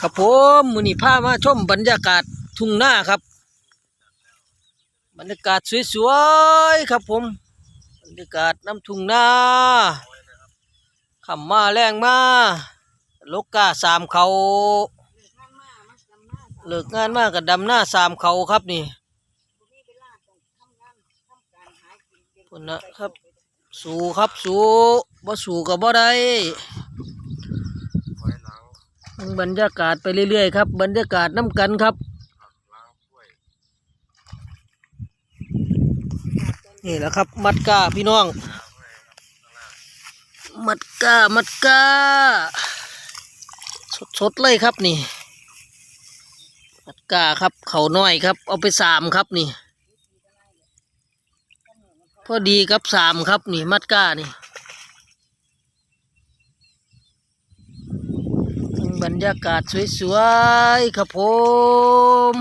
ครับผมมือนี้พามาชมบรรยากาศทุ่งนาครับ บรรยากาศสวยๆครับผม บรรยากาศน้ำทุ่งนาขำมาแรงมาลูกกาสามเขาเลิกงานมากกับดำหน้าสามเขาครับนี่พุ่นนะครับ สูครับสูบ่สูกับบ่ได้ บรรยากาศไปเรื่อยๆครับบรรยากาศน้ำกันครับ นี่แหละครับ มัดกาพี่น้อง มัดกามัดกาสดๆเลยครับนี่ มัดกาครับเขาน้อยครับ เอาไปสามครับนี่ พอดีครับสามครับนี่ มัดกานี่ บรรยากาศสวยๆครับผม